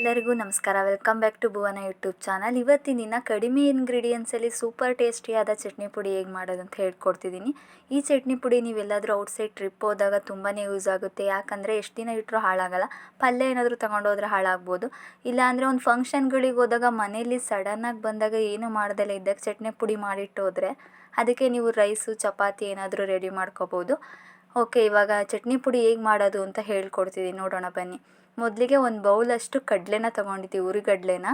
ಎಲ್ಲರಿಗೂ ನಮಸ್ಕಾರ. Welcome back to Bhuvana YouTube channel ಇವತ್ತಿನ ಕಡಿಮೆ ಇಂಗ್ರೀಡಿಯೆಂಟ್ಸಲ್ಲಿ ಸೂಪರ್ ಟೇಸ್ಟಿಯಾದ ಚಟ್ನಿ ಪುಡಿ ಹೇಗೆ ಮಾಡೋದು ಅಂತ ಹೇಳ್ಕೊಡ್ತಿದ್ದೀನಿ. ಈ ಚಟ್ನಿ ಪುಡಿ ನೀವೆಲ್ಲಾದರೂ ಔಟ್ಸೈಡ್ ಟ್ರಿಪ್ ಹೋದಾಗ ತುಂಬಾ ಯೂಸ್ ಆಗುತ್ತೆ. ಯಾಕಂದರೆ ಎಷ್ಟು ದಿನ ಇಟ್ಟರೂ ಹಾಳಾಗಲ್ಲ. ಪಲ್ಯ ಏನಾದರೂ ತಗೊಂಡೋದ್ರೆ ಹಾಳಾಗ್ಬೋದು. ಇಲ್ಲಾಂದರೆ ಒಂದು ಫಂಕ್ಷನ್ಗಳಿಗೆ ಹೋದಾಗ ಮನೇಲಿ ಸಡನ್ನಾಗಿ ಬಂದಾಗ ಏನು ಮಾಡ್ದಲೇ ಇದ್ದಾಗ ಚಟ್ನಿ ಪುಡಿ ಮಾಡಿಟ್ಟು ಹೋದರೆ ಅದಕ್ಕೆ ನೀವು ರೈಸು ಚಪಾತಿ ಏನಾದರೂ ರೆಡಿ ಮಾಡ್ಕೋಬೋದು. ಓಕೆ ಇವಾಗ ಚಟ್ನಿ ಪುಡಿ ಹೇಗೆ ಮಾಡೋದು ಅಂತ ಹೇಳ್ಕೊಡ್ತಿದ್ದೀನಿ. ನೋಡೋಣ ಬನ್ನಿ. ಮೊದಲಿಗೆ ಒಂದು ಬೌಲಷ್ಟು ಕಡಲೆನ ತೊಗೊಂಡಿದ್ದೀವಿ ಉರಿಗಡಲೆನ.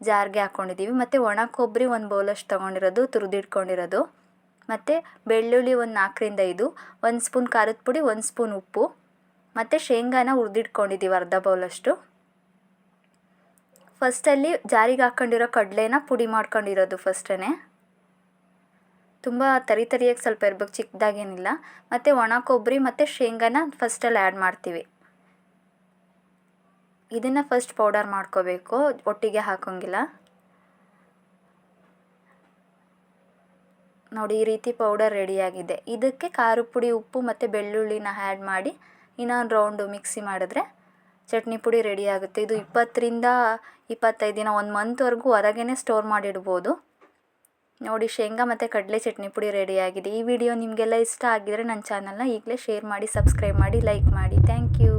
ಜಾರ್ಗೆ ಹಾಕ್ಕೊಂಡಿದ್ದೀವಿ ಮತ್ತು ಒಣ ಕೊಬ್ಬರಿ ಒಂದು ಬೌಲಷ್ಟು ತೊಗೊಂಡಿರೋದು, ತುರಿದಿಟ್ಕೊಂಡಿರೋದು. ಮತ್ತು ಬೆಳ್ಳುಳ್ಳಿ ಒಂದು ನಾಲ್ಕರಿಂದ ಐದು, ಒಂದು ಸ್ಪೂನ್ ಖಾರದ ಪುಡಿ, ಒಂದು ಸ್ಪೂನ್ ಉಪ್ಪು. ಮತ್ತು ಶೇಂಗಾನ ಉರಿದಿಟ್ಕೊಂಡಿದ್ದೀವಿ ಅರ್ಧ ಬೌಲಷ್ಟು ಫಸ್ಟಲ್ಲಿ ಜಾರಿಗೆ ಹಾಕ್ಕೊಂಡಿರೋ ಕಡಲೆನ ಪುಡಿ ಮಾಡ್ಕೊಂಡಿರೋದು ಫಸ್ಟೇ ತುಂಬ ತರಿ ತರಿಯಾಗಿ ಸ್ವಲ್ಪ ಇರ್ಬೇಕು ಚಿಕ್ಕದಾಗೇನಿಲ್ಲ ಮತ್ತು ಒಣ ಕೊಬ್ಬರಿ ಮತ್ತು ಶೇಂಗಾನ ಫಸ್ಟಲ್ಲಿ ಆ್ಯಡ್ ಮಾಡ್ತೀವಿ. ಇದನ್ನು ಫಸ್ಟ್ ಪೌಡರ್ ಮಾಡ್ಕೋಬೇಕು, ಒಟ್ಟಿಗೆ ಹಾಕೋಂಗಿಲ್ಲ. ನೋಡಿ, ಈ ರೀತಿ ಪೌಡರ್ ರೆಡಿಯಾಗಿದೆ ಇದಕ್ಕೆ ಖಾರ ಪುಡಿ, ಉಪ್ಪು ಮತ್ತು ಬೆಳ್ಳುಳ್ಳಿನ ಆ್ಯಡ್ ಮಾಡಿ ಇನ್ನೊಂದು ರೌಂಡು ಮಿಕ್ಸಿ ಮಾಡಿದ್ರೆ ಚಟ್ನಿ ಪುಡಿ ರೆಡಿ ಆಗುತ್ತೆ. ಇದು ಇಪ್ಪತ್ತರಿಂದ ಇಪ್ಪತ್ತೈದು ದಿನ, ಒಂದು ಮಂತ್ವರೆಗೂ ಹೊರಗೇ ಸ್ಟೋರ್ ಮಾಡಿಡ್ಬೋದು. ನೋಡಿ, ಶೇಂಗಾ ಮತ್ತು ಕಡಲೆ ಚಟ್ನಿ ಪುಡಿ ರೆಡಿಯಾಗಿದೆ ಈ ವಿಡಿಯೋ ನಿಮಗೆಲ್ಲ ಇಷ್ಟ ಆಗಿದರೆ ನನ್ನ ಚಾನಲ್ನ ಈಗಲೇ ಶೇರ್ ಮಾಡಿ ಸಬ್ಸ್ಕ್ರೈಬ್ ಮಾಡಿ ಲೈಕ್ ಮಾಡಿ. Thank you